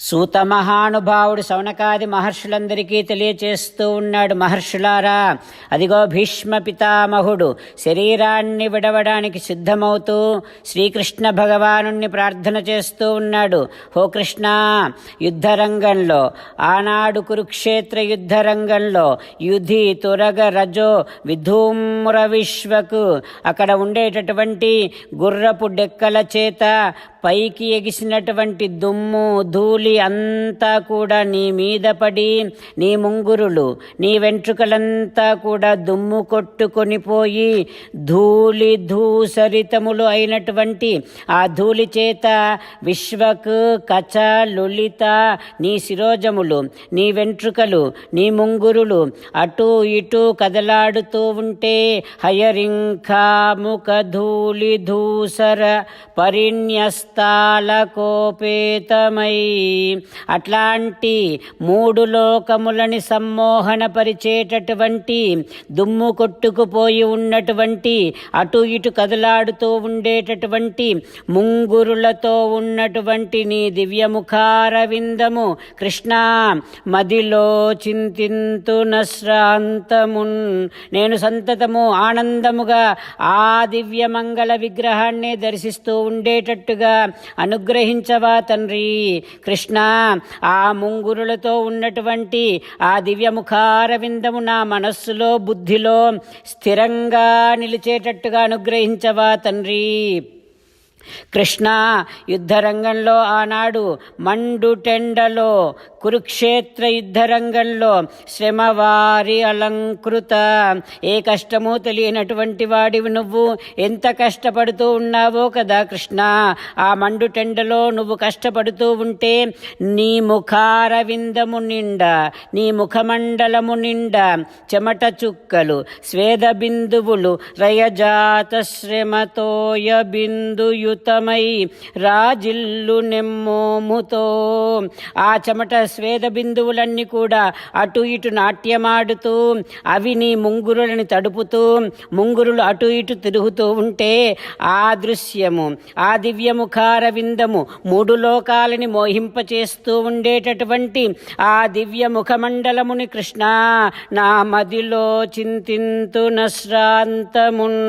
సూత మహానుభావుడు శౌనకాది మహర్షులందరికీ తెలియచేస్తూ ఉన్నాడు. మహర్షులారా అదిగో భీష్మ పితామహుడు శరీరాన్ని విడవడానికి సిద్ధమవుతూ శ్రీకృష్ణ భగవానుణ్ణి ప్రార్థన చేస్తూ ఉన్నాడు. హో కృష్ణ యుద్ధరంగంలో ఆనాడు కురుక్షేత్ర యుద్ధరంగంలో యుధి తురగ రజో విధూమ్ర విశ్వకు అక్కడ ఉండేటటువంటి గుర్రపు డెక్కల చేత పైకి ఎగిసినటువంటి దుమ్ము ధూళి అంతా కూడా నీ మీద పడి నీ ముంగురులు నీ వెంట్రుకలంతా కూడా దుమ్ము కొట్టుకొని పోయి ధూళి ధూసరితములు అయినటువంటి ఆ ధూళి చేత విశ్వకు కచ లులిత నీ శిరోజములు నీ వెంట్రుకలు నీ ముంగురులు అటు ఇటు కదలాడుతూ ఉంటే హయరింఖాముఖ ధూళి ధూసర పరిణ్యస్తాల కోపేతమై అట్లాంటి మూడు లోకములని సమ్మోహన పరిచేటటువంటి దుమ్ము కొట్టుకుపోయి ఉన్నటువంటి అటు ఇటు కదలాడుతూ ఉండేటటువంటి ముంగురులతో ఉన్నటువంటి నీ దివ్యముఖారవిందము కృష్ణ మదిలో చింతింతు నశ్రాంతమున్. నేను సంతతము ఆనందముగా ఆ దివ్యమంగళ విగ్రహాన్ని దర్శిస్తూ ఉండేటట్టుగా అనుగ్రహించవా తండ్రి. కృష్ణ కృష్ణ ఆ ముంగురులతో ఉన్నటువంటి ఆ దివ్యముఖారవిందము నా మనస్సులో బుద్ధిలో స్థిరంగా నిలిచేటట్టుగా అనుగ్రహించవా తండ్రి. కృష్ణ యుద్ధరంగంలో ఆనాడు మండుటెండలో కురుక్షేత్ర యుద్ధరంగంలో శ్రమవారి అలంకృత. ఏ కష్టమో తెలియనటువంటి వాడివి నువ్వు. ఎంత కష్టపడుతూ ఉన్నావో కదా కృష్ణ. ఆ మండుటెండలో నువ్వు కష్టపడుతూ ఉంటే నీ ముఖారవిందము నిండా నీ ముఖమండలము నిండా చెమట చుక్కలు స్వేద బిందువులు రయజాత శ్రమతోయ బిందుయుతమై రాజిల్లు నెమ్మోముతో. ఆ చెమట స్వేద బిందువులన్నీ కూడా అటు ఇటు నాట్యమాడుతూ అవి నీ ముంగురులని తడుపుతూ ముంగురులు అటు ఇటు తిరుగుతూ ఉంటే ఆ దృశ్యము ఆ దివ్యముఖార విందము మూడు లోకాలని మోహింపచేస్తూ ఉండేటటువంటి ఆ దివ్యముఖమండలముని కృష్ణ నా మదిలో చింతింతు నశ్రాంతమున్.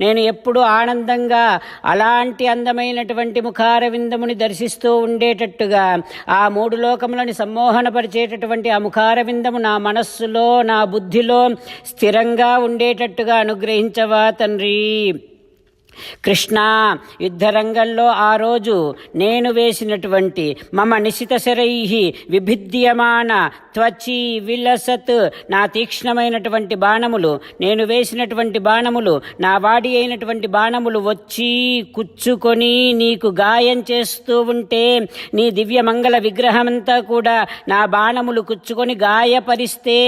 నేను ఎప్పుడు ఆనందంగా అలాంటి అందమైనటువంటి ముఖార విందముని దర్శిస్తూ ఉండేటట్టుగా ఆ మూడు లోకములను సమ్మోహనపరిచేటటువంటి ఆ ముఖార విందము నా మనస్సులో నా బుద్ధిలో స్థిరంగా ఉండేటట్టుగా అనుగ్రహించవా తండ్రి. కృష్ణ యుద్ధరంగంలో ఆ రోజు నేను వేసినటువంటి మమ నిశిత శరై విభిద్యమాన త్వచి విలసత్ నా తీక్ష్ణమైనటువంటి బాణములు నేను వేసినటువంటి బాణములు నా వాడి అయినటువంటి బాణములు వచ్చి కుచ్చుకొని నీకు గాయం చేస్తూ ఉంటే నీ దివ్య మంగళ విగ్రహమంతా కూడా నా బాణములు కుచ్చుకొని గాయపరిస్తే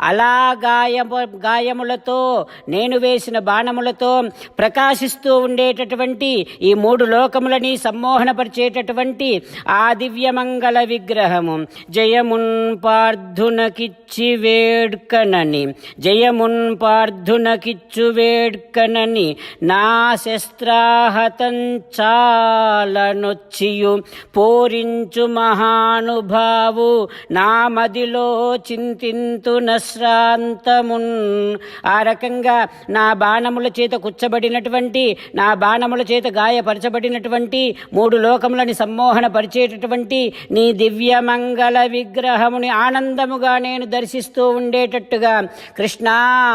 అలా గాయ గాయములతో నేను వేసిన బాణములతో ప్రకాశిస్తూ ఉండేటటువంటి ఈ మూడు లోకములని సమ్మోహనపరిచేటటువంటి ఆ దివ్యమంగళ విగ్రహము. జయమున్ పార్థునకిచ్చి వేడ్కనని. జయమున్ పార్థునకిచ్చు వేడ్కనని. నా శస్త్రాహతం చాలనొచ్చియు. పోరించు మహానుభావు. నా మదిలో చింతింతు నశ్రాంతమున్. ఆ రకంగా నా బాణముల చేత కూర్చబడినటువంటి నా బాణముల చేత గాయపరచబడినటువంటి మూడు లోకములని సమ్మోహన పరిచేటటువంటి నీ దివ్యమంగళ విగ్రహముని ఆనందముగా నేను దర్శిస్తూ ఉండేటట్టుగా కృష్ణ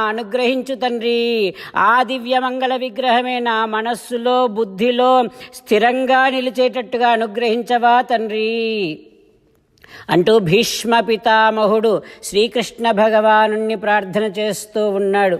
అనుగ్రహించు తండ్రి. ఆ దివ్యమంగళ విగ్రహమే నా మనస్సులో బుద్ధిలో స్థిరంగా నిలిచేటట్టుగా అనుగ్రహించవా తండ్రి? అంటూ భీష్మ పితామహుడు శ్రీకృష్ణ భగవాను ప్రార్థన చేస్తూ ఉన్నాడు.